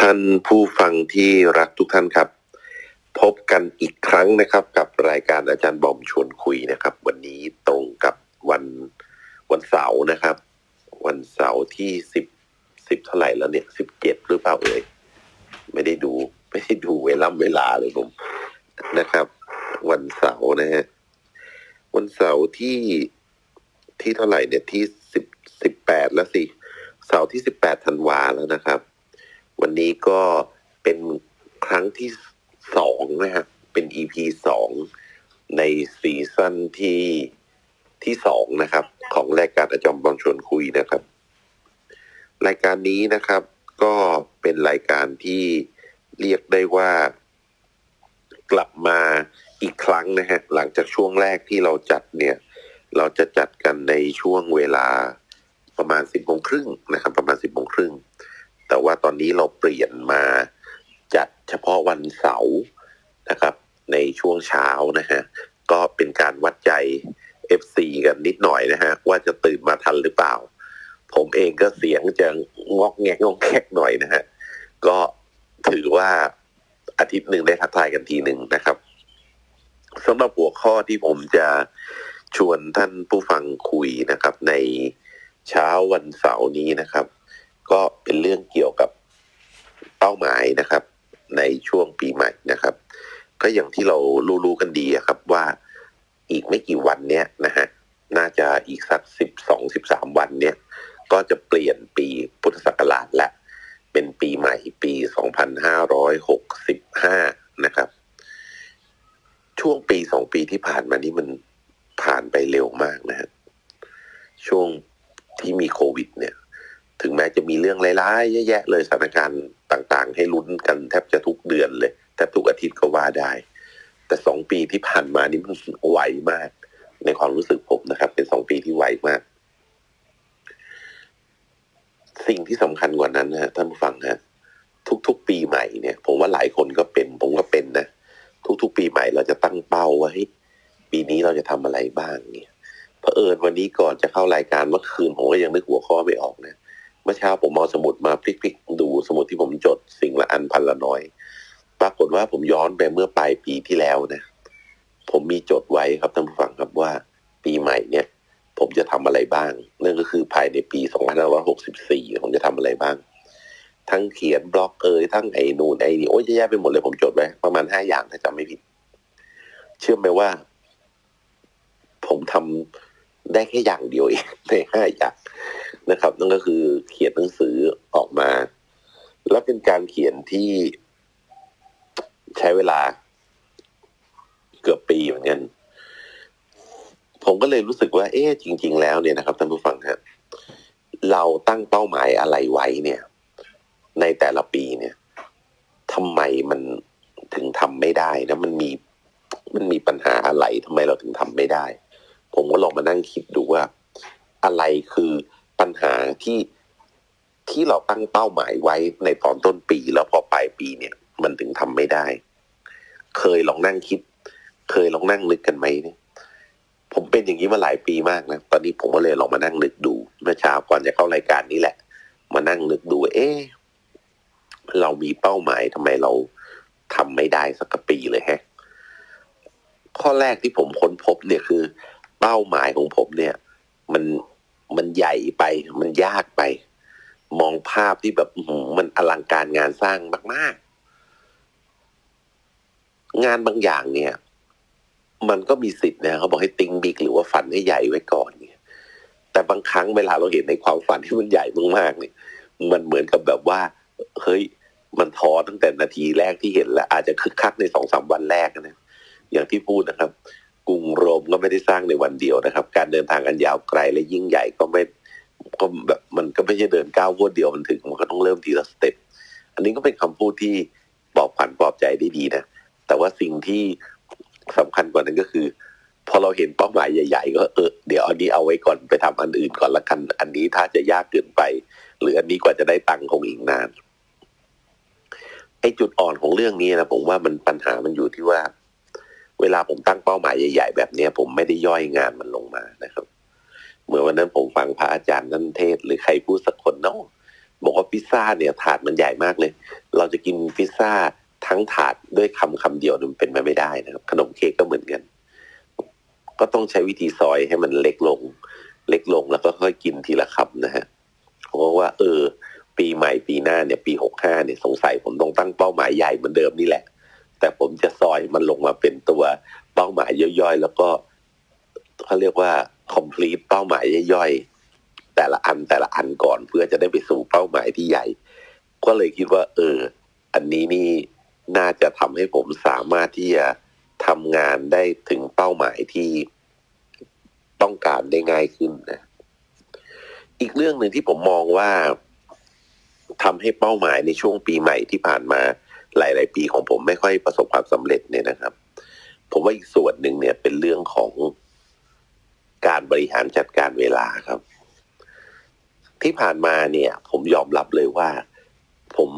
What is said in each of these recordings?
ท่านผู้ฟังที่รักทุกท่านครับ พบกันอีกครั้งนะครับ กับรายการอาจารย์บอมชวนคุยนะครับ วันนี้ตรงกับวันวันเสาร์นะครับ วันเสาร์ที่สิบสิบเท่าไหร่แล้วเนี่ยสิบเจ็ดหรือเปล่าเอ่ยไม่ได้ดูไม่ได้ดูเวลาเวลาเลยผมนะครับ วันเสาร์นะฮะวันเสาร์ที่ที่เท่าไหร่เนี่ยที่สิบสิบแปดแล้วสิเสาร์ที่สิบแปดธันวาแล้วนะครับ วันนี้ก็เป็นครั้งที่สองนะครับเป็น EP สองในซีซั่นที่ที่สองนะครับ ของรายการอาจอมบอลชวนคุยนะครับ รายการนี้นะครับก็เป็นรายการที่เรียกได้ว่ากลับมาอีกครั้งนะฮะหลังจากช่วงแรกที่เราจัดเนี่ย เราจะจัดกันในช่วงเวลาประมาณสิบโมงครึ่งนะครับ ประมาณสิบโมงครึ่ง แต่ว่าตอนนี้เราเปลี่ยนมาจัดเฉพาะวันเสาร์นะครับ ในช่วงเช้านะฮะก็เป็นการวัดใจ FC กันนิดหน่อยนะฮะว่าจะตื่นมาทันหรือเปล่า ผมเองก็เสียงจะงอกแงกงอกแงกหน่อยนะฮะก็ถือว่าอาทิตย์หนึ่งได้ทักทายกันทีหนึ่งนะครับสำหรับหัวข้อที่ผมจะชวนท่านผู้ฟังคุยนะครับ ในเช้าวันเสาร์นี้นะครับ ก็เป็นเรื่องเกี่ยวกับเป้าหมายนะครับ ในช่วงปีใหม่นะครับ ก็อย่างที่เรารู้ๆกันดีอะครับว่าอีกไม่กี่วันเนี้ยนะฮะน่าจะอีกสักสิบสองสิบสามวันเนี้ยก็จะเปลี่ยนปีพุทธศักราชและเป็นปีใหม่ปีสองพันห้าร้อยหกสิบห้านะครับ ช่วงปีสองปีที่ผ่านมานี่มันผ่านไปเร็วมากนะฮะช่วงที่มีโควิดเนี่ย ถึงแม้จะมีเรื่องร้ายๆเยอะแยะเลยสถานการณ์ต่างๆ ให้ลุ้นกันแทบจะทุกเดือนเลยแทบทุกอาทิตย์ก็ว่าได้ แต่สองปีที่ผ่านมานี่มันไวมาก ในความรู้สึกผมนะครับ เป็นสองปีที่ไวมาก สิ่งที่สำคัญกว่านั้นนะท่านผู้ฟังฮะทุกๆ ปีใหม่เนี่ย ผมว่าหลายคนก็เป็น ผมก็เป็นนะทุกๆ ปีใหม่เราจะตั้งเป้าว่าปีนี้เราจะทำอะไรบ้างเนี่ยเผอิญวันนี้ก่อนจะเข้ารายการเมื่อคืนผมก็ยังนึกหัวข้อไม่ออกนะ เมื่อเช้าผมเอาสมุดมาพลิกๆดูสมุดที่ผมจดสิ่งละอันพันละน้อย ปรากฏว่าผมย้อนไปเมื่อปลายปีที่แล้วนะ ผมมีจดไว้ครับท่านผู้ฟังครับว่า ปีใหม่เนี่ย ผมจะทำอะไรบ้างนั่นก็คือภายในปี2564 ผมจะทำอะไรบ้าง ทั้งเขียนบล็อกเอยทั้งไอ้นูนไอ้นี่โอ้ยเยอะแยะไปหมดเลยผมจดไว้ประมาณห้าอย่างถ้าจำไม่ผิด เชื่อไหมว่า ผมทำได้แค่อย่างเดียวเองในห้าอย่าง นะครับ นั่นก็คือเขียนหนังสือออกมา แล้วเป็นการเขียนที่ใช้เวลาเกือบปีเหมือนกัน ผมก็เลยรู้สึกว่า เอ๊ะจริง ๆ แล้วเนี่ยนะครับท่านผู้ฟังครับเราตั้งเป้าหมายอะไรไว้เนี่ย ในแต่ละปีเนี่ยทำไมมันถึงทำไม่ได้นะมันมีมันมีปัญหาอะไรทำไมเราถึงทำไม่ได้ ผมก็ลองมานั่งคิดดูว่า อะไรคือ ปัญหาที่ที่เราตั้งเป้าหมายไว้ในตอนต้นปี แล้วพอปลายปีเนี่ย มันถึงทำไม่ได้ เคยลองนั่งคิด เคยลองนั่งนึกกันไหมเนี่ยผมเป็นอย่างนี้มาหลายปีมากนะ ตอนนี้ผมก็เลยลองมานั่งนึกดูเมื่อเช้าก่อนจะเข้ารายการนี้แหละ มานั่งนึกดู เอ๊ะเรามีเป้าหมายทำไมเราทำไม่ได้สักปีเลยแฮะ ข้อแรกที่ผมค้นพบเนี่ยคือ เป้าหมายของผมเนี่ย มัน มันใหญ่ไป มันยากไป มองภาพที่แบบมันอลังการงานสร้างมาก ๆ งานบางอย่างเนี่ย มันก็มีสิทธิ์นะเขาบอกให้ติงบิ๊กหรือว่าฝันให้ใหญ่ไว้ก่อนเนี่ย แต่บางครั้งเวลาเราเห็นในความฝันที่มันใหญ่มากๆเนี่ย มันเหมือนกับแบบว่า เฮ้ยมันท้อตั้งแต่นาทีแรกที่เห็นแล้วอาจจะคึกคักในสองสามวันแรกนะอย่างที่พูดนะครับ กรุงโรมก็ไม่ได้สร้างในวันเดียวนะครับ การเดินทางอันยาวไกลและยิ่งใหญ่ก็ไม่ก็แบบมันก็ไม่ใช่เดินก้าวพวดเดียวมันถึงมันก็ต้องเริ่มทีละสเต็ปอันนี้ก็เป็นคำพูดที่ปลอบขวัญปลอบใจได้ดีนะแต่ว่าสิ่งที่สำคัญกว่านั้นก็คือ พอเราเห็นเป้าหมายใหญ่ๆก็เออเดี๋ยวอันนี้เอาไว้ก่อนไปทำอันอื่นก่อนละกัน อันนี้ถ้าจะยากเกินไป หรืออันนี้กว่าจะได้ตังค์คงอีกนานไอ้จุดอ่อนของเรื่องนี้นะผมว่ามันปัญหามันอยู่ที่ว่า เวลาผมตั้งเป้าหมายใหญ่ ๆ แบบเนี้ยผมไม่ได้ย่อยงานมันลงมานะครับเมื่อวันนั้นผมฟังพระอาจารย์นั่นเทศ หรือใครพูดสักคนเนาะบอกว่าพิซซ่าเนี่ยถาดมันใหญ่มากเลย เราจะกินพิซซ่าทั้งถาดด้วยคำคำเดียวมันเป็นไปไม่ได้นะครับ ขนมเค้กก็เหมือนกัน ก็ต้องใช้วิธีซอยให้มันเล็กลง เล็กลงแล้วก็ค่อยกินทีละคำนะฮะเพราะว่า เออ ปีใหม่ปีหน้าเนี่ย ปีหกห้าเนี่ยสงสัยผมต้องตั้งเป้าหมายใหญ่เหมือนเดิมนี่แหละ แต่ผมจะซอยมันลงมาเป็นตัวเป้าหมายย่อยๆ แล้วก็เขาเรียกว่า complete เป้าหมายย่อยๆ แต่ละอันแต่ละอันก่อนเพื่อจะได้ไปสู่เป้าหมายที่ใหญ่ ก็เลยคิดว่า เออ อันนี้นี่น่าจะทำให้ผมสามารถที่จะทำงานได้ถึงเป้าหมายที่ต้องการได้ง่ายขึ้นนะ อีกเรื่องหนึ่งที่ผมมองว่าทำให้เป้าหมายในช่วงปีใหม่ที่ผ่านมา หลาย ๆ ปีของผมไม่ค่อยประสบความสำเร็จเนี่ยนะครับ ผมว่าอีกส่วนหนึ่งเนี่ยเป็นเรื่องของการบริหารจัดการเวลาครับ ที่ผ่านมาเนี่ย ผมยอมรับเลยว่า ผม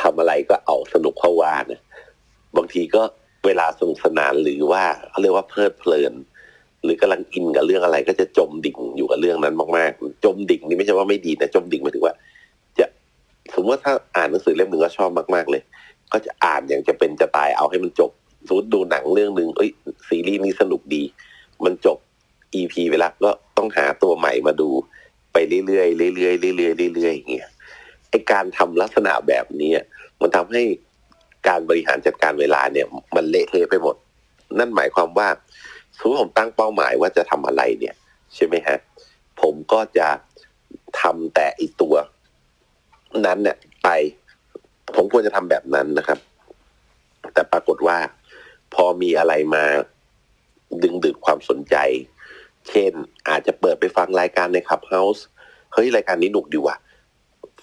ทำอะไรก็เอาสนุกเข้าว่านะบางทีก็เวลาสนุกสนานหรือว่าเขาเรียกว่าเพลิดเพลิน หรือกำลังอินกับเรื่องอะไร ก็จะจมดิ่งอยู่กับเรื่องนั้นมาก ๆ จมดิ่งนี่ไม่ใช่ว่าไม่ดีนะจมดิ่งหมายถึงว่า สมมติว่าถ้าอ่านหนังสือเล่มหนึ่งก็ชอบมากๆเลย ก็จะอ่านอย่างจะเป็นจะตายเอาให้มันจบสมมติดูหนังเรื่องหนึ่งเอ้ยซีรีส์นี้สนุกดี มันจบ EP ไปแล้วก็ต้องหาตัวใหม่มาดูไปเรื่อยๆเรื่อยๆเรื่อยๆเรื่อยๆอย่างเงี้ยไอการทำลักษณะแบบนี้มันทำให้การบริหารจัดการเวลาเนี่ย มันเละเทะไปหมด นั่นหมายความว่าสมมติผมตั้งเป้าหมายว่าจะทำอะไรเนี่ย ใช่ไหมฮะผมก็จะทำแต่อีตัว นั้นเนี่ยไปผมควรจะทำแบบนั้นนะครับ แต่ปรากฏว่าพอมีอะไรมาดึงดูดความสนใจ เช่นอาจจะเปิดไปฟังรายการในคับเฮาส์เฮ้ยรายการนี้หนุกดีว่ะ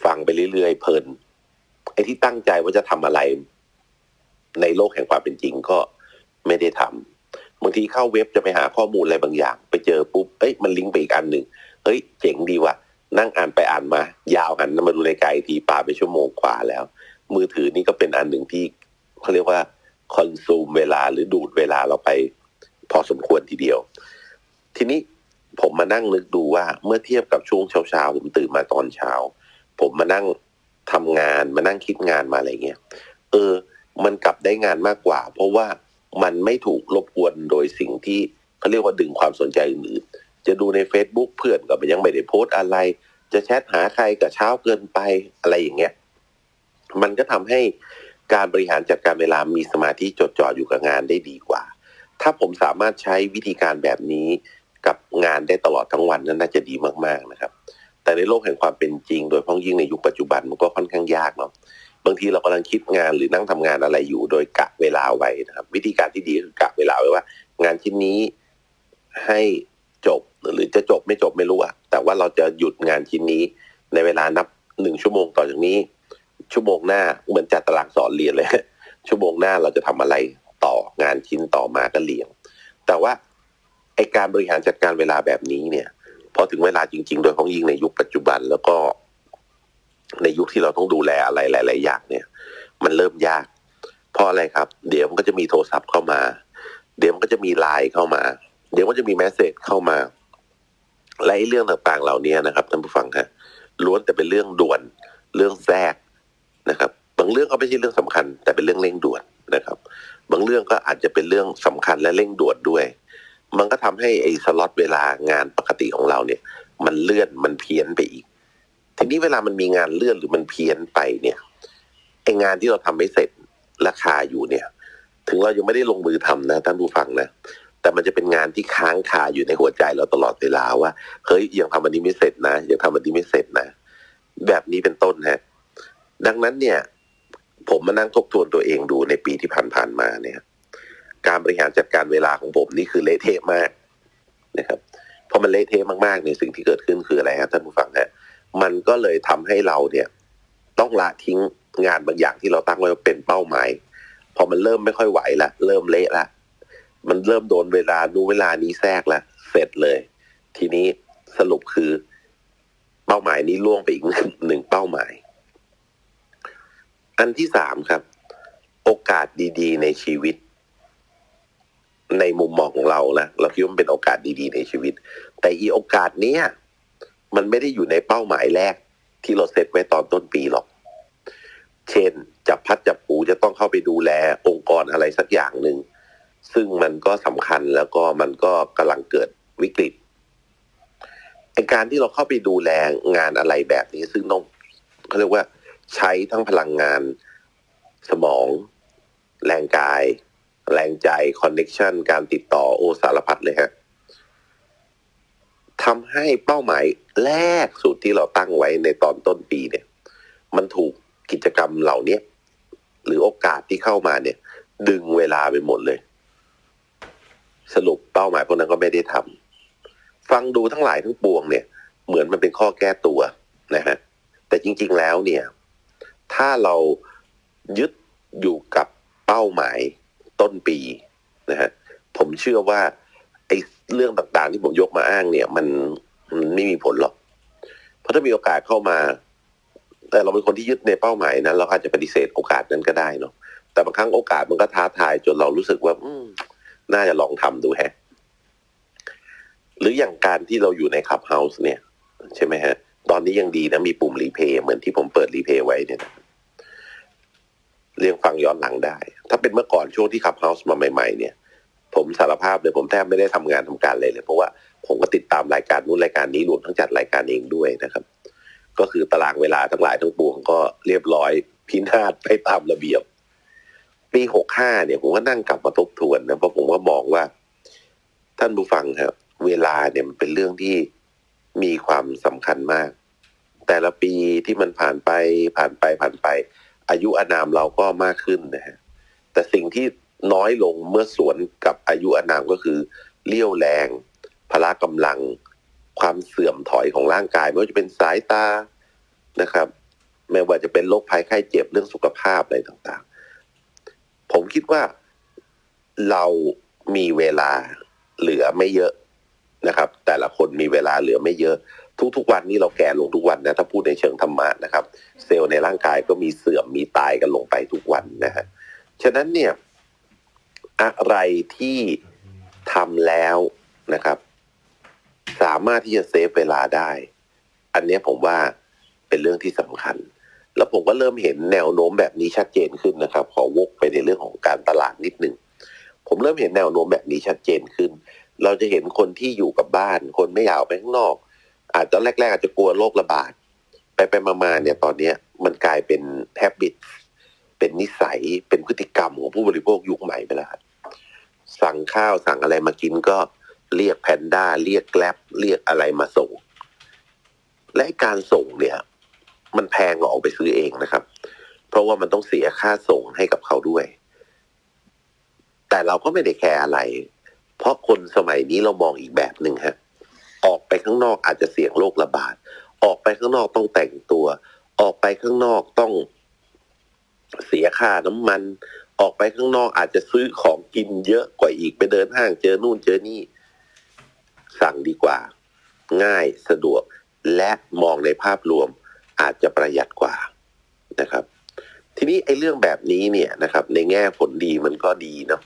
ฟังไปเรื่อยๆเพลิน ไอ้ที่ตั้งใจว่าจะทำอะไร ในโลกแห่งความเป็นจริงก็ไม่ได้ทำบางทีเข้าเว็บจะไปหาข้อมูลอะไรบางอย่าง ไปเจอปุ๊บเอ้ยมันลิงก์ไปอีกอันหนึ่งเฮ้ย เจ๋งดีว่ะ นั่งอ่านไปอ่านมา ยาวหันมาดูรายการอีกทีปาไปชั่วโมงกว่าแล้ว มือถือนี่ก็เป็นอันหนึ่งที่เขาเรียกว่าคอนซูมเวลาหรือดูดเวลาเราไป พอสมควรทีเดียว ทีนี้ผมมานั่งนึกดูว่าเมื่อเทียบกับช่วงเช้าๆผมตื่นมาตอนเช้า ผมมานั่งทำงานมานั่งคิดงานมาอะไรเงี้ยเออ มันกลับได้งานมากกว่า เพราะว่ามันไม่ถูกรบกวนโดยสิ่งที่เขาเรียกว่าดึงความสนใจอื่นๆจะดูใน Facebook เพื่อนก็ยังไม่ได้โพสต์อะไร จะแชทหาใครกับเช้าเกินไปอะไรอย่างเงี้ยมันก็ทำให้การบริหารจัดการเวลามีสมาธิจดจ่ออยู่กับงานได้ดีกว่า ถ้าผมสามารถใช้วิธีการแบบนี้กับงานได้ตลอดทั้งวันนั้นน่าจะดีมากๆนะครับ แต่ในโลกแห่งความเป็นจริง โดยพ้องยิ่งในยุคปัจจุบันมันก็ค่อนข้างยากเนาะบางทีเรากำลังคิดงานหรือนั่งทำงานอะไรอยู่ โดยกะเวลาไว้นะครับ วิธีการที่ดีคือกะเวลาไว้ว่า งานชิ้นนี้ให้ จบ หรือจะจบไม่จบไม่รู้อะแต่ว่าเราจะหยุดงานชิ้นนี้ในเวลานับหนึ่งชั่วโมงต่อจากนี้ ชั่วโมงหน้าเหมือนจัดตารางสอนเรียนเลย ชั่วโมงหน้าเราจะทำอะไรต่องานชิ้นต่อมาก็เรียง แต่ว่าไอการบริหารจัดการเวลาแบบนี้เนี่ยพอถึงเวลาจริง ๆ โดยของยิ่งในยุคปัจจุบันแล้วก็ในยุคที่เราต้องดูแลอะไรหลาย ๆ อย่างเนี่ย มันเริ่มยาก เพราะอะไรครับ เดี๋ยวมันก็จะมีโทรศัพท์เข้ามา เดี๋ยวมันก็จะมีไลน์เข้ามา เดี๋ยวมันจะมีแมสเซจเข้ามา และไอ้เรื่องต่างๆเหล่านี้นะครับท่านผู้ฟังฮะล้วนแต่เป็นเรื่องด่วนเรื่องแทรกนะครับ บางเรื่องก็ไม่ใช่เรื่องสำคัญ แต่เป็นเรื่องเร่งด่วนนะครับ บางเรื่องก็อาจจะเป็นเรื่องสำคัญและเร่งด่วนด้วย มันก็ทำให้ไอ้สล็อตเวลางานปกติของเราเนี่ย มันเลื่อนมันเพี้ยนไปอีก ทีนี้เวลามันมีงานเลื่อนหรือมันเพี้ยนไปเนี่ยไอ้งานที่เราทำไม่เสร็จราคาอยู่เนี่ย ถึงเรายังไม่ได้ลงมือทำนะท่านผู้ฟังนะ แต่มันจะเป็นงานที่ค้างคาอยู่ในหัวใจเราตลอดเวลาว่าเฮ้ยยังทำอันนี้ไม่เสร็จนะยังทำอันนี้ไม่เสร็จนะ แบบนี้เป็นต้นฮะ ดังนั้นเนี่ย ผมมานั่งทบทวนตัวเองดูในปีที่ผ่านๆมาเนี่ย การบริหารจัดการเวลาของผมนี่คือเละเทะมากนะครับพอมันเละเทะมากๆในสิ่งที่เกิดขึ้นคืออะไรครับท่านผู้ฟังฮะมันก็เลยทำให้เราเนี่ย ต้องละทิ้งงานบางอย่างที่เราตั้งไว้เป็นเป้าหมาย พอมันเริ่มไม่ค่อยไหวละเริ่มเละละ มันเริ่มโดนเวลานู้เวลานี้แทรกละเสร็จเลย ทีนี้สรุปคือ เป้าหมายนี้ล่วงไปอีกหนึ่งเป้าหมาย อันที่สามครับ โอกาสดีๆ ในชีวิต ในมุมมองของเรานะเราคิดว่ามันเป็นโอกาสดี ๆ ในชีวิต แต่อีโอกาสเนี้ยมันไม่ได้อยู่ในเป้าหมายแรก ที่เราเซตไว้ตอนต้นปีหรอก เช่นจับพัดจับปูจะต้องเข้าไปดูแลองค์กรอะไรสักอย่างหนึ่ง ซึ่งมันก็สำคัญแล้วก็มันก็กำลังเกิดวิกฤตการที่เราเข้าไปดูแลงานอะไรแบบนี้ ซึ่งต้องเขาเรียกว่าใช้ทั้งพลังงานสมอง แรงกาย แรงใจคอนเน็ชันการติดต่อโอสารพัดเลยฮะทำให้เป้าหมายแรกสุดที่เราตั้งไว้ในตอนต้นปีเนี่ย มันถูกกิจกรรมเหล่านี้หรือโอกาสที่เข้ามาเนี่ย ดึงเวลาไปหมดเลย สรุปเป้าหมายพวกนั้นก็ไม่ได้ทำฟังดูทั้งหลายทั้งปวงเนี่ย เหมือนมันเป็นข้อแก้ตัวนะฮะแต่จริง ๆแล้วเนี่ย ถ้าเรายึดอยู่กับเป้าหมายต้นปีนะฮะผมเชื่อว่าไอ้เรื่องต่างๆที่ผมยกมาอ้างเนี่ย มันมันไม่มีผลหรอก เพราะถ้ามีโอกาสเข้ามา แต่เราเป็นคนที่ยึดในเป้าหมายนั้นเราอาจจะปฏิเสธโอกาสนั้นก็ได้เนาะแต่บางครั้งโอกาสมันก็ท้าทายจนเรารู้สึกว่า อืม น่าจะลองทำดูแฮะ หรืออย่างการที่เราอยู่ในคับเฮาส์เนี่ย ใช่ไหมฮะ ตอนนี้ยังดีนะ มีปุ่มรีเพย์เหมือนที่ผมเปิดรีเพย์ไว้เนี่ยนะเรียงฟังย้อนหลังได้ ถ้าเป็นเมื่อก่อนช่วงที่คับเฮาส์มาใหม่ ๆ เนี่ย ผมสารภาพเลยผมแทบไม่ได้ทำงานทำการเลยเลย เพราะว่าผมก็ติดตามรายการนู้นรายการนี้รวมทั้งจัดรายการเองด้วยนะครับ ก็คือตารางเวลาทั้งหลายทั้งปวงก็เรียบร้อยพินาศไปตามระเบียบ ปีหกห้าเนี่ย ผมก็นั่งกลับมาทบทวนนะเพราะผมก็มองว่า ท่านผู้ฟังครับเวลาเนี่ยมันเป็นเรื่องที่มีความสำคัญมาก แต่ละปีที่มันผ่านไปผ่านไปผ่านไป อายุอานามเราก็มากขึ้นนะฮะแต่สิ่งที่น้อยลงเมื่อสวนกับอายุอานามก็คือเลี้ยวแรงพละกำลัง ความเสื่อมถอยของร่างกายไม่ว่าจะเป็นสายตานะครับ ไม่ว่าจะเป็นโรคภัยไข้เจ็บเรื่องสุขภาพอะไรต่างๆ ผมคิดว่าเรามีเวลาเหลือไม่เยอะนะครับ แต่ละคนมีเวลาเหลือไม่เยอะ ทุกๆวันนี้เราแก่ลงทุกวันนะถ้าพูดในเชิงธรรมะนะครับ เซลล์ในร่างกายก็มีเสื่อมมีตายกันลงไปทุกวันนะฮะฉะนั้นเนี่ยอะไรที่ทำแล้วนะครับ สามารถที่จะเซฟเวลาได้ อันนี้ผมว่าเป็นเรื่องที่สำคัญ แล้วผมก็เริ่มเห็นแนวโน้มแบบนี้ชัดเจนขึ้นนะครับ ขอวกไปในเรื่องของการตลาดนิดนึงผมเริ่มเห็นแนวโน้มแบบนี้ชัดเจนขึ้น เราจะเห็นคนที่อยู่กับบ้าน คนไม่อยากไปข้างนอก อาจจะแรก ๆ อาจจะกลัวโรคระบาด ไปไปมาๆเนี่ยตอนเนี้ยมันกลายเป็นแฮบบิตเป็นนิสัยเป็นพฤติกรรมของผู้บริโภคยุคใหม่ไปแล้วสั่งข้าวสั่งอะไรมากินก็เรียกแพนด้าเรียกแกล็บเรียกอะไรมาส่ง และการส่งเนี่ย มันแพงกว่าออกไปซื้อเองนะครับ เพราะว่ามันต้องเสียค่าส่งให้กับเขาด้วย แต่เราก็ไม่ได้แคร์อะไร เพราะคนสมัยนี้เรามองอีกแบบหนึ่งฮะ ออกไปข้างนอกอาจจะเสี่ยงโรคระบาด ออกไปข้างนอกต้องแต่งตัว ออกไปข้างนอกต้องเสียค่าน้ำมัน ออกไปข้างนอกอาจจะซื้อของกินเยอะกว่าอีกไปเดินห้างเจอนู่นเจอนี่ สั่งดีกว่า ง่ายสะดวกและมองในภาพรวม อาจจะประหยัดกว่านะครับ ทีนี้ไอ้เรื่องแบบนี้เนี่ยนะครับ ในแง่ผลดีมันก็ดีเนาะ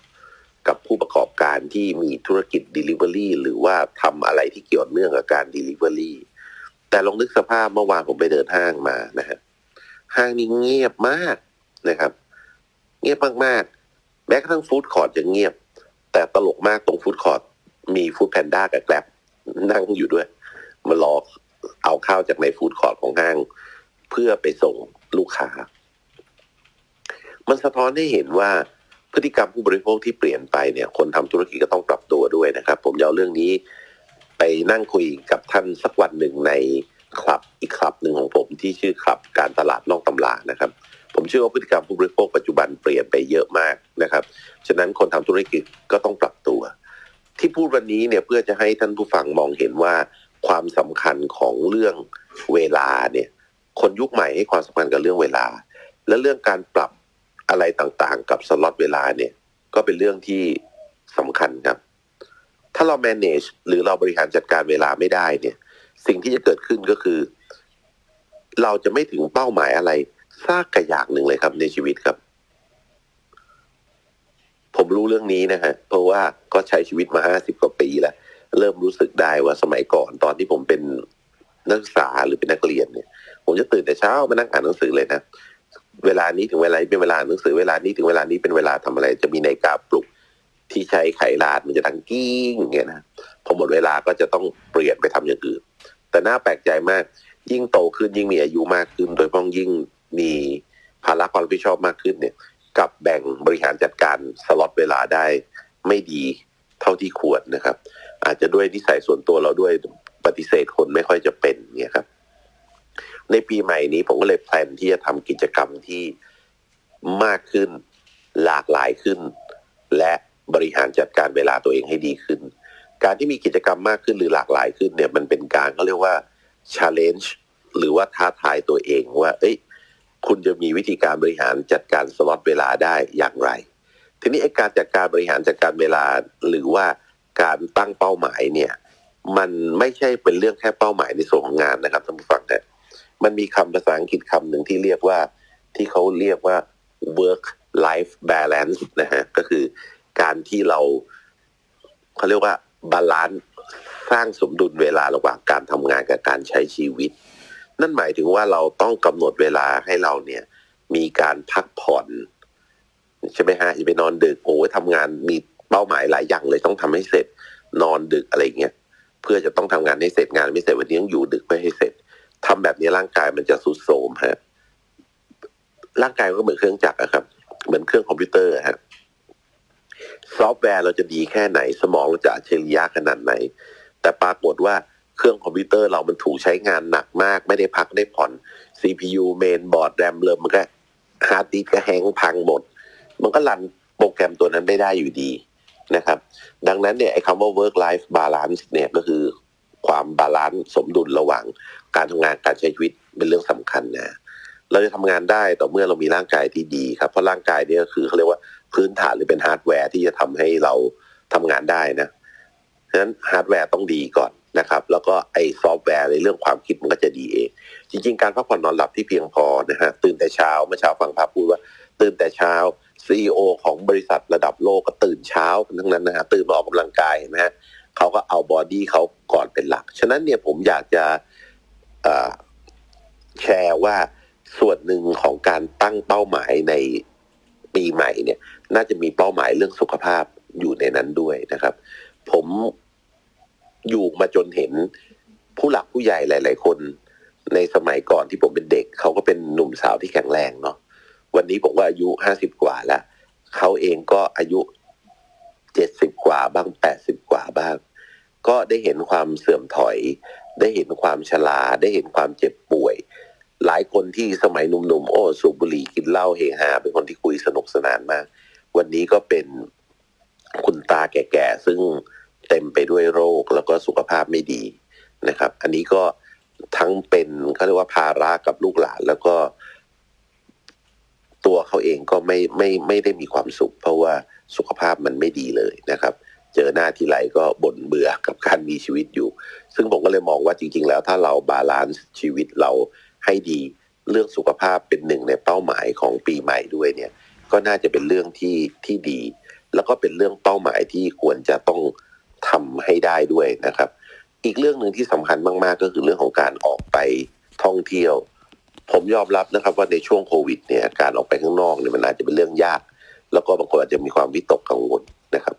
กับผู้ประกอบการที่มีธุรกิจ Delivery หรือว่าทำอะไรที่เกี่ยวเนื่องกับการ Delivery แต่ลองนึกสภาพเมื่อวานผมไปเดินห้างมานะฮะห้างนี้เงียบมากนะครับ เงียบมากๆแม้กระทั่งฟู้ดคอร์ทยังเงียบ แต่ตลกมากตรงฟู้ดคอร์ทมีฟู้ดแพนด้ากับแกร็บนั่งอยู่ด้วย มารอ เอาข้าวจากในฟู้ดคอร์ทของห้าง เพื่อไปส่งลูกค้า มันสะท้อนให้เห็นว่าพฤติกรรมผู้บริโภคที่เปลี่ยนไปเนี่ย คนทำธุรกิจก็ต้องปรับตัวด้วยนะครับ ผมเอาเรื่องนี้ไปนั่งคุยกับท่านสักวันหนึ่งในคลับอีกคลับหนึ่งของผมที่ชื่อคลับการตลาดนอกตำรานะครับ ผมเชื่อว่าพฤติกรรมผู้บริโภคปัจจุบันเปลี่ยนไปเยอะมากนะครับ ฉะนั้นคนทำธุรกิจก็ต้องปรับตัว ที่พูดวันนี้เนี่ยเพื่อจะให้ท่านผู้ฟังมองเห็นว่า ความสำคัญของเรื่องเวลาเนี่ย คนยุคใหม่ให้ความสำคัญกับเรื่องเวลา และเรื่องการปรับอะไรต่างๆ กับสล็อตเวลาเนี่ย ก็เป็นเรื่องที่สำคัญครับ ถ้าเรา manage หรือเราบริหารจัดการเวลาไม่ได้เนี่ย สิ่งที่จะเกิดขึ้นก็คือ เราจะไม่ถึงเป้าหมายอะไรซากกระอย่างหนึ่งเลยครับในชีวิตครับ ผมรู้เรื่องนี้นะฮะเพราะว่าก็ใช้ชีวิตมาห้าสิบกว่าปีแล้ว เริ่มรู้สึกได้ว่าสมัยก่อนตอนที่ผมเป็นนักศึกษาหรือเป็นนักเรียนเนี่ย ผมจะตื่นแต่เช้ามานั่งอ่านหนังสือเลยนะเวลานี้ถึงเวลาเป็นเวลาหนังสือเวลานี้ถึงเวลานี้เป็นเวลาทำอะไร จะมีนาฬิกาปลุกที่ใช้ไขลาดมันจะดังกิ้งอย่างเงี้ยนะพอหมดเวลาก็จะต้องเปลี่ยนไปทำอย่างอื่น แต่น่าแปลกใจมาก ยิ่งโตขึ้นยิ่งมีอายุมากขึ้น โดยพ้องยิ่งมีภาระความรับผิดชอบมากขึ้นเนี่ยกับแบ่งบริหารจัดการสล็อตเวลาได้ไม่ดีเท่าที่ควรนะครับ อาจจะด้วยนิสัยส่วนตัวเราด้วยปฏิเสธคนไม่ค่อยจะเป็นเนี่ยครับ ในปีใหม่นี้ผมก็เลยแพลนที่จะทำกิจกรรมที่มากขึ้นหลากหลายขึ้น และบริหารจัดการเวลาตัวเองให้ดีขึ้น การที่มีกิจกรรมมากขึ้นหรือหลากหลายขึ้นเนี่ยมันเป็นการเขาเรียกว่า challenge หรือว่าท้าทายตัวเองว่า เอ้ย คุณจะมีวิธีการบริหารจัดการสล็อตเวลาได้อย่างไร ทีนี้ไอ้การจัดการบริหารจัดการเวลาหรือว่า การตั้งเป้าหมายเนี่ย มันไม่ใช่เป็นเรื่องแค่เป้าหมายในส่วนของงานนะครับท่านผู้ฟังนะมันมีคำภาษาอังกฤษคำหนึ่งที่เรียกว่าที่เขาเรียกว่า work life balance นะฮะก็คือการที่เราเขาเรียกว่าบาลานซ์สร้างสมดุลเวลาระหว่างการทำงานกับการใช้ชีวิต นั่นหมายถึงว่าเราต้องกำหนดเวลาให้เราเนี่ย มีการพักผ่อน ใช่ไหมฮะอย่าไปนอนดึกโอ้ยทำงานมี เป้าหมายหลายอย่างเลยต้องทำให้เสร็จนอนดึกอะไรเงี้ยเพื่อจะต้องทำงานให้เสร็จงานไม่เสร็จวันนี้ต้องอยู่ดึกไม่อให้เสร็จทำแบบนี้ร่างกายมันจะสุดโทมฮะร่างกายก็เหมือนเครื่องจักรอะครับ เหมือนเครื่องคอมพิวเตอร์ฮะซอฟต์แวร์เราจะดีแค่ไหน สมองเราจะอัจฉริยะขนาดไหน แต่ปรากฏว่าเครื่องคอมพิวเตอร์เรามันถูกใช้งานหนักมาก ไม่ได้พักได้ผ่อน CPU เมนบอร์ดแรมเริ่มมันก็ฮาร์ดดิสก์ก็แห้งพังหมด มันก็รันโปรแกรมตัวนั้นไม่ได้อยู่ดี นะครับ ดังนั้นเนี่ยไอ้คำว่า work life balance เนี่ยก็คือความบาลานซ์สมดุลระหว่างการทำงานการใช้ชีวิตเป็นเรื่องสำคัญนะเราจะทำงานได้ต่อเมื่อเรามีร่างกายที่ดีครับเพราะร่างกายเนี่ยก็คือเขาเรียกว่าพื้นฐานหรือเป็นฮาร์ดแวร์ที่จะทำให้เราทำงานได้นะฉะนั้นฮาร์ดแวร์ต้องดีก่อนนะครับ แล้วก็ไอ้ซอฟต์แวร์ในเรื่องความคิดมันก็จะดีเอง จริง ๆ การพักผ่อนนอนหลับที่เพียงพอนะฮะตื่นแต่เช้าเมื่อเช้าฟังภาพพูดว่า ตื่นแต่เช้า ซีอของบริษัทระดับโลกก็ตื่นเช้ากันทั้งนั้นนะฮะตื่นมาออกกำลังกายนไหมฮะเขาก็เอาบอดี้เขาก่อนเป็นหลัก ฉะนั้นเนี่ยผมอยากจะแชร์ว่าส่วนหนึ่งของการตั้งเป้าหมายในปีใหม่เนี่ย น่าจะมีเป้าหมายเรื่องสุขภาพอยู่ในนั้นด้วยนะครับ ผมอยู่มาจนเห็นผู้หลักผู้ใหญ่หลาย ๆ คน ในสมัยก่อนที่ผมเป็นเด็ก เขาก็เป็นหนุ่มสาวที่แข็งแรงเนาะ วันนี้ผมว่าอายุห้าสิบกว่าแล้วเขาเองก็อายุเจ็ดสิบกว่าบ้างแปดสิบกว่าบ้าง ก็ได้เห็นความเสื่อมถอย ได้เห็นความชราได้เห็นความเจ็บป่วย หลายคนที่สมัยหนุ่มๆโอ้สูบบุหรี่กินเหล้าเฮฮาเป็นคนที่คุยสนุกสนานมาก วันนี้ก็เป็นคุณตาแก่ๆ ซึ่งเต็มไปด้วยโรคแล้วก็สุขภาพไม่ดีนะครับ อันนี้ก็ทั้งเป็นเขาเรียกว่าภาระกับลูกหลานแล้วก็ ตัวเขาเองก็ไม่ไม่ไม่ได้มีความสุข เพราะว่าสุขภาพมันไม่ดีเลยนะครับ เจอหน้าที่ไรก็บ่นเบื่อกับการมีชีวิตอยู่ ซึ่งผมก็เลยมองว่าจริง ๆ แล้วถ้าเราบาลานซ์ชีวิตเราให้ดีเรื่องสุขภาพเป็นหนึ่งในเป้าหมายของปีใหม่ด้วยเนี่ย ก็น่าจะเป็นเรื่องที่ที่ดี แล้วก็เป็นเรื่องเป้าหมายที่ควรจะต้องทำให้ได้ด้วยนะครับ อีกเรื่องหนึ่งที่สำคัญมาก ๆ ก็คือเรื่องของการออกไปท่องเที่ยว ผมยอมรับนะครับว่าในช่วงโควิดเนี่ยการออกไปข้างนอกเนี่ยมันอาจจะเป็นเรื่องยาก แล้วก็บางคนอาจจะมีความวิตกกังวลนะครับ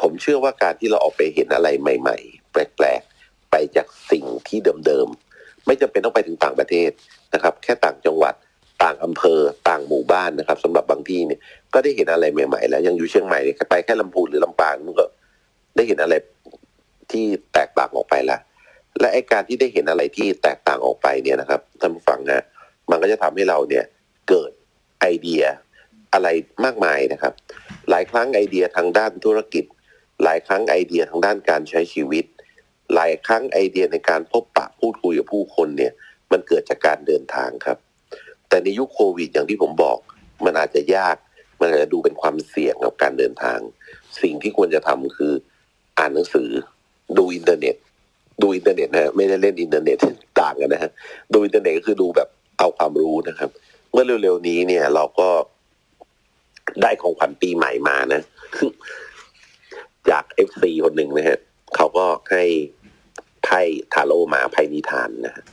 ผมเชื่อว่าการที่เราออกไปเห็นอะไรใหม่ ๆ แปลกๆ ไปจากสิ่งที่เดิมๆ ไม่จำเป็นต้องไปถึงต่างประเทศนะครับ แค่ต่างจังหวัดต่างอำเภอต่างหมู่บ้านนะครับสำหรับบางที่เนี่ยก็ได้เห็นอะไรใหม่ ๆ แล้วยังอยู่เชียงใหม่เนี่ยไปแค่ลำพูนหรือลำปางมันก็ได้เห็นอะไรที่แตกต่างออกไปละ และไอการที่ได้เห็นอะไรที่แตกต่างออกไปเนี่ยนะครับท่านผู้ฟังฮะมันก็จะทำให้เราเนี่ยเกิดไอเดียอะไรมากมายนะครับ หลายครั้งไอเดียทางด้านธุรกิจ หลายครั้งไอเดียทางด้านการใช้ชีวิต หลายครั้งไอเดียในการพบปะพูดคุยกับผู้คนเนี่ยมันเกิดจากการเดินทางครับ แต่ในยุคโควิดอย่างที่ผมบอก มันอาจจะยากมันอาจจะดูเป็นความเสี่ยงกับการเดินทาง สิ่งที่ควรจะทำคืออ่านหนังสือดูอินเทอร์เน็ต ดูอินเทอร์เน็ตนะฮะไม่ได้เล่นอินเทอร์เน็ตต่างกันนะฮะดูอินเทอร์เน็ตก็คือดูแบบเอาความรู้นะครับ เมื่อเร็วๆนี้เนี่ย เราก็ได้ของขวัญปีใหม่มานะ จากเอฟซีคนหนึ่งนะฮะเขาก็ให้ไพ่ทาโร่มาไพ่นิทานนะฮะ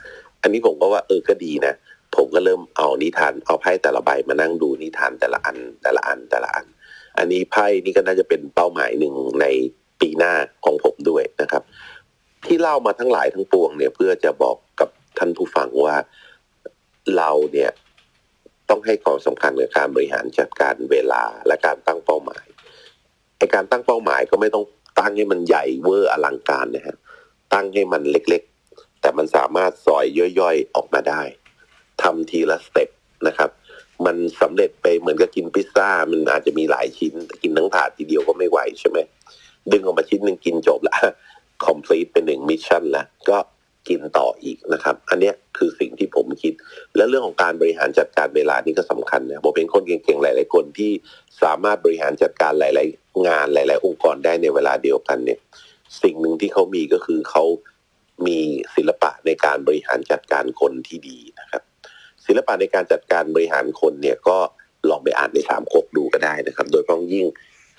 อันนี้ผมก็ว่าเออก็ดีนะผมก็เริ่มเอานิทานเอาไพ่แต่ละใบมานั่งดูนิทานแต่ละอันแต่ละอันแต่ละอัน อันนี้ไพ่นี่ก็น่าจะเป็นเป้าหมายหนึ่งในปีหน้าของผมด้วยนะครับ ที่เล่ามาทั้งหลายทั้งปวงเนี่ยเพื่อจะบอกกับท่านผู้ฟังว่าเราเนี่ยต้องให้ความสำคัญกับการบริหารจัดการเวลาและการตั้งเป้าหมายไอการตั้งเป้าหมายก็ไม่ต้องตั้งให้มันใหญ่เวอร์อลังการนะฮะตั้งให้มันเล็กๆ แต่มันสามารถซอยย่อยๆออกมาได้ทำทีละสเต็ปนะครับ มันสำเร็จไปเหมือนกับกินพิซซ่า มันอาจจะมีหลายชิ้นกินทั้งถาดทีเดียวก็ไม่ไหวใช่ไหมดึงออกมาชิ้นหนึ่งกินจบละ complete เป็นหนึ่งมิชชั่นแล้วก็กินต่ออีกนะครับ อันนี้คือสิ่งที่ผมคิด และเรื่องของการบริหารจัดการเวลานี่ก็สำคัญนะผมเป็นคนเก่งๆ หลายๆคนที่สามารถบริหารจัดการหลายๆ งานหลายๆ องค์กรได้ในเวลาเดียวกันเนี่ย สิ่งหนึ่งที่เขามีก็คือเขามีศิลปะในการบริหารจัดการคนที่ดีนะครับ ศิลปะในการจัดการบริหารคนเนี่ยก็ลองไปอ่านในสามก๊กดูก็ได้นะครับ โดยเฉพาะยิ่ง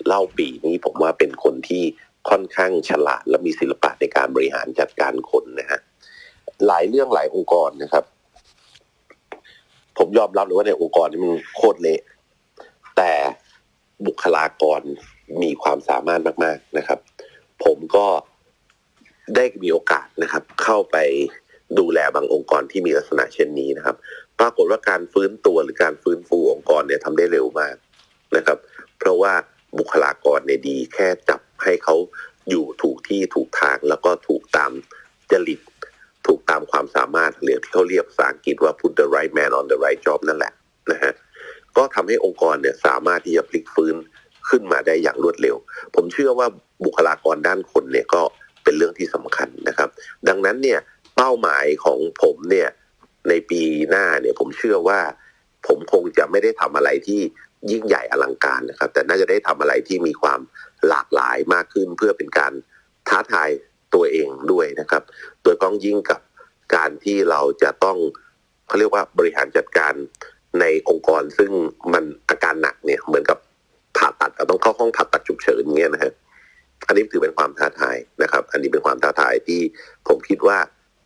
เล่าปีนี้ผมว่าเป็นคนที่ ค่อนข้างฉลาดและมีศิลปะในการบริหารจัดการคนนะฮะหลายเรื่องหลายองค์กรนะครับ ผมยอมรับเลยว่าในองค์กรนี้มันโคตรเละแต่บุคลากรมีความสามารถมาก ๆนะครับ ผมก็ได้มีโอกาสนะครับ เข้าไปดูแลบางองค์กรที่มีลักษณะเช่นนี้นะครับ ปรากฏว่าการฟื้นตัวหรือการฟื้นฟูองค์กรเนี่ยทำได้เร็วมากนะครับ เพราะว่าบุคลากรเนี่ยดีแค่จับ ให้เขาอยู่ถูกที่ถูกทางแล้วก็ถูกตามจริตถูกตามความสามารถเรียกที่เขาเรียกภาษาอังกฤษว่า put the right man on the right job นั่นแหละนะฮะก็ทำให้องค์กรเนี่ยสามารถที่จะพลิกฟื้นขึ้นมาได้อย่างรวดเร็ว ผมเชื่อว่าบุคลากรด้านคนเนี่ยก็เป็นเรื่องที่สำคัญนะครับ ดังนั้นเนี่ยเป้าหมายของผมเนี่ยในปีหน้าเนี่ยผมเชื่อว่าผมคงจะไม่ได้ทำอะไรที่ยิ่งใหญ่อลังการนะครับ แต่น่าจะได้ทำอะไรที่มีความ หลากหลายมากขึ้นเพื่อเป็นการท้าทายตัวเองด้วยนะครับ โดยต้องยิ่งกับการที่เราจะต้องเขาเรียกว่าบริหารจัดการในองค์กรซึ่งมันอาการหนักเนี่ยเหมือนกับผ่าตัดต้องเข้าห้องผ่าตัดฉุกเฉินเงี้ยนะฮะอันนี้ถือเป็นความท้าทายนะครับ อันนี้เป็นความท้าทายที่ผมคิดว่า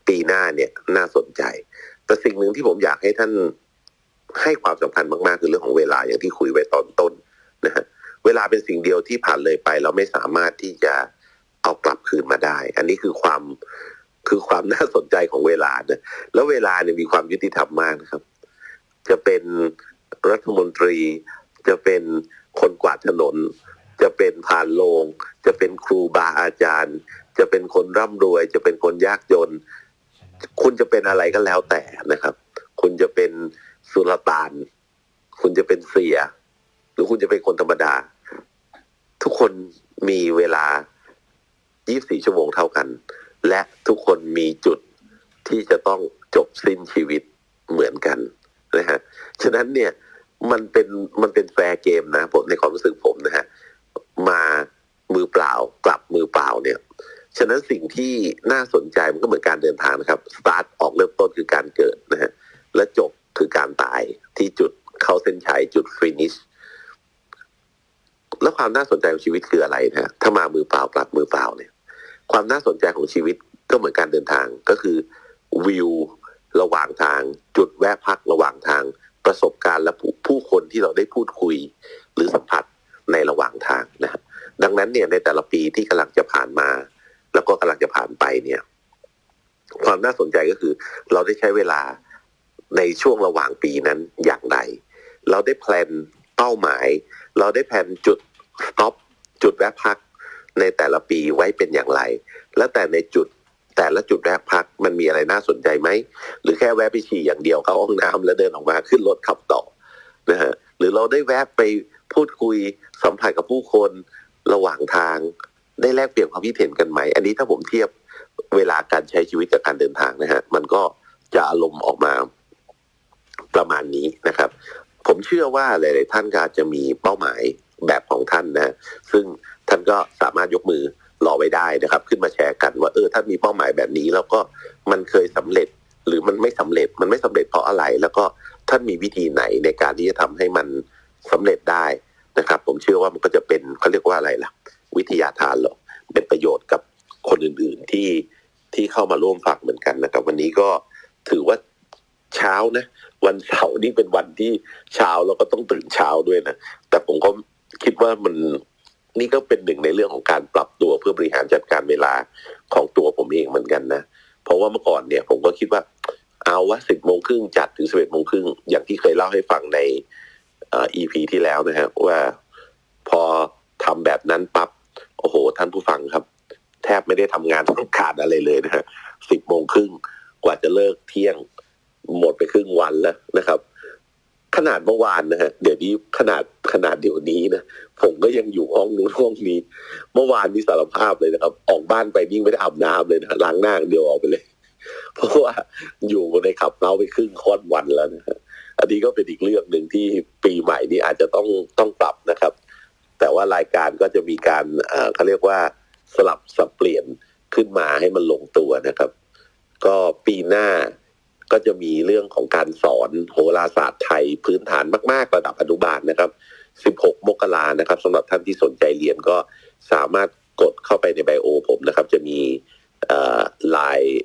ปีหน้าเนี่ยน่าสนใจ แต่สิ่งหนึ่งที่ผมอยากให้ท่านให้ความสำคัญมากๆคือเรื่องของเวลาอย่างที่คุยไว้ตอนต้นนะฮะ เวลาเป็นสิ่งเดียวที่ผ่านเลยไป เราไม่สามารถที่จะเอากลับคืนมาได้ อันนี้คือความคือความน่าสนใจของเวลานะแล้วเวลาเนี่ยมีความยุติธรรมมากนะครับ จะเป็นรัฐมนตรี จะเป็นคนกวาดถนน จะเป็นผ่านโลง จะเป็นครูบาอาจารย์ จะเป็นคนร่ำรวย จะเป็นคนยากจน คุณจะเป็นอะไรก็แล้วแต่นะครับ คุณจะเป็นสุลต่าน คุณจะเป็นเสีย หรือคุณจะเป็นคนธรรมดา ทุกคนมีเวลา 24 ชั่วโมงเท่ากัน และทุกคนมีจุดที่จะต้องจบสิ้นชีวิตเหมือนกันนะฮะ ฉะนั้นเนี่ยมันเป็นมันเป็นแฟร์เกมนะผมในความรู้สึกผมนะฮะ มามือเปล่ากลับมือเปล่าเนี่ย ฉะนั้นสิ่งที่น่าสนใจมันก็เหมือนการเดินทางนะครับ สตาร์ทออกเริ่มต้นคือการเกิดนะฮะ และจบคือการตายที่จุดเข้าเส้นชัยจุดฟินิช แล้วความน่าสนใจของชีวิตคืออะไรนะถ้ามามือเปล่ากลับมือเปล่าเนี่ย ความน่าสนใจของชีวิตก็เหมือนการเดินทางก็คือวิวระหว่างทาง จุดแวะพักระหว่างทาง ประสบการณ์และผู้ผู้คนที่เราได้พูดคุย หรือสัมผัสในระหว่างทางนะครับดังนั้นเนี่ยในแต่ละปีที่กำลังจะผ่านมา แล้วก็กำลังจะผ่านไปเนี่ย ความน่าสนใจก็คือ เราได้ใช้เวลาในช่วงระหว่างปีนั้นอย่างไร เราได้แพลนเป้าหมาย เราได้แพลนจุด สต็อปจุดแวะพักในแต่ละปีไว้เป็นอย่างไร แล้วแต่ในจุดแต่ละจุดแวะพักมันมีอะไรน่าสนใจไหม หรือแค่แวะไปฉี่อย่างเดียวเข้าห้องน้ำแล้วเดินออกมาขึ้นรถขับต่อนะฮะหรือเราได้แวะไปพูดคุยสัมผัสกับผู้คนระหว่างทาง ได้แลกเปลี่ยนความคิดเห็นกันไหม อันนี้ถ้าผมเทียบเวลาการใช้ชีวิตกับการเดินทางนะฮะมันก็จะอารมณ์ออกมาประมาณนี้นะครับ ผมเชื่อว่าหลาย ๆ ท่านก็อาจจะมีเป้าหมาย แบบของท่านนะซึ่งท่านก็สามารถยกมือรอไว้ได้นะครับ ขึ้นมาแชร์กันว่าเออถ้ามีเป้าหมายแบบนี้ แล้วก็มันเคยสำเร็จหรือมันไม่สำเร็จมันไม่สำเร็จเพราะอะไร แล้วก็ท่านมีวิธีไหนในการที่จะทำให้มันสำเร็จได้นะครับ ผมเชื่อว่ามันก็จะเป็นเขาเรียกว่าอะไรล่ะ วิทยาทานหรอกเป็นประโยชน์กับคนอื่นๆที่ที่เข้ามาร่วมฟังเหมือนกันนะครับ วันนี้ก็ถือว่าเช้านะ วันเสาร์นี่เป็นวันที่เช้าแล้วก็ต้องตื่นเช้าด้วยนะแต่ผมก็ คิดว่ามันนี่ก็เป็นหนึ่งในเรื่องของการปรับตัวเพื่อบริหารจัดการเวลาของตัวผมเองเหมือนกันนะ เพราะว่าเมื่อก่อนเนี่ย ผมก็คิดว่า เอาว่าสิบโมงครึ่งจัดถึงสิบเอ็ดโมงครึ่งอย่างที่เคยเล่าให้ฟังในอ่อ EP ที่แล้วนะฮะว่าพอทำแบบนั้นปั๊บโอ้โห ท่านผู้ฟังครับ แทบไม่ได้ทำงานต้องการอะไรเลยนะฮะสิบโมงครึ่งกว่าจะเลิกเที่ยงหมดไปครึ่งวันแล้วนะครับ ขนาดเมื่อวานนะฮะเดี๋ยวนี้ขนาดขนาดเดี๋ยวนี้นะผมก็ยังอยู่ห้องนู้นห้องนี้ เมื่อวานนี่สารภาพเลยนะครับ ออกบ้านไปนี่ไม่ได้อาบน้ำเลยนะล้างหน้าเดียวออกไปเลย เพราะว่าอยู่ในขับเล้าไปครึ่งค่อนวันแล้วนะฮะอันนี้ก็เป็นอีกเรื่องหนึ่งที่ปีใหม่นี้อาจจะต้องต้องปรับนะครับ แต่ว่ารายการก็จะมีการอ่อเขาเรียกว่าสลับสับเปลี่ยนขึ้นมาให้มันลงตัวนะครับ ก็ปีหน้า ก็จะมีเรื่องของการสอนโหราศาสตร์ไทยพื้นฐานมากๆ ระดับอนุบาลนะครับ 16 มกรานะครับสำหรับท่านที่สนใจเรียนก็สามารถกดเข้าไปในไบโอผมนะครับ จะมีไลน์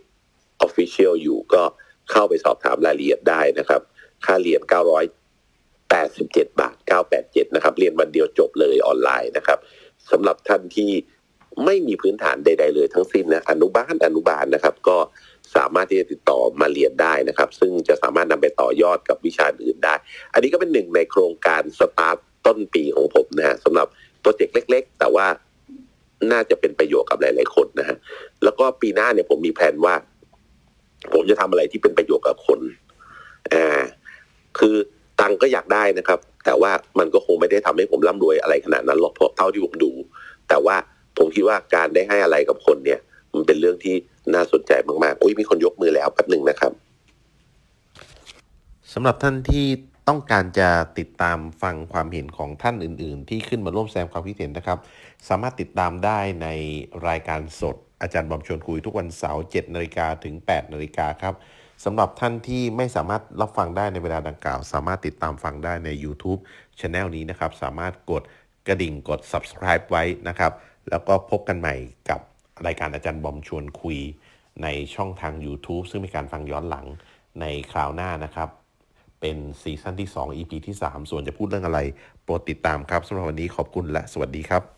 ออฟฟิเชียลอยู่ก็เข้าไปสอบถามรายละเอียดได้นะครับ ค่าเรียน 987 บาท 987 นะครับ เรียนวันเดียวจบเลยออนไลน์นะครับสำหรับท่านที่ไม่มีพื้นฐานใด ๆ เลยทั้งสิ้นนะอนุบาลอนุบาลนะครับ ก็ สามารถที่จะติดต่อมาเรียนได้นะครับ ซึ่งจะสามารถนำไปต่อยอดกับวิชาอื่นได้ อันนี้ก็เป็นหนึ่งในโครงการสตาร์ทต้นปีของผมนะฮะสำหรับโปรเจกต์เล็ก ๆ แต่ว่าน่าจะเป็นประโยชน์กับหลาย ๆ คนนะฮะแล้วก็ปีหน้าเนี่ยผมมีแผนว่า ผมจะทำอะไรที่เป็นประโยชน์กับคนอ่าคือตังก็อยากได้นะครับ แต่ว่ามันก็คงไม่ได้ทำให้ผมร่ำรวยอะไรขนาดนั้นหรอกเพราะเท่าที่ผมดู แต่ว่าผมคิดว่าการได้ให้อะไรกับคนเนี่ย มันเป็นเรื่องที่ น่าสนใจมากๆ อุ้ยมีคนยกมือแล้วแป๊บหนึ่งนะครับสำหรับท่านที่ต้องการจะติดตามฟังความเห็นของท่านอื่น ๆ ที่ขึ้นมาร่วมแสดงความคิดเห็นนะครับ สามารถติดตามได้ในรายการสด อาจารย์บอมชวนคุยทุกวันเสาร์7นาฬิกาถึง8นาฬิกาครับสำหรับท่านที่ไม่สามารถรับฟังได้ในเวลาดังกล่าว สามารถติดตามฟังได้ใน YouTube Channel นี้นะครับ สามารถกดกระดิ่งกด subscribe ไว้นะครับ แล้วก็พบกันใหม่กับ รายการอาจารย์บอมชวนคุยในช่องทาง YouTube ซึ่งมีการฟังย้อนหลังในคราวหน้านะครับ เป็นซีซั่นที่ 2 EP ที่ 3 ส่วนจะพูดเรื่องอะไร โปรดติดตามครับสำหรับวันนี้ขอบคุณและสวัสดีครับ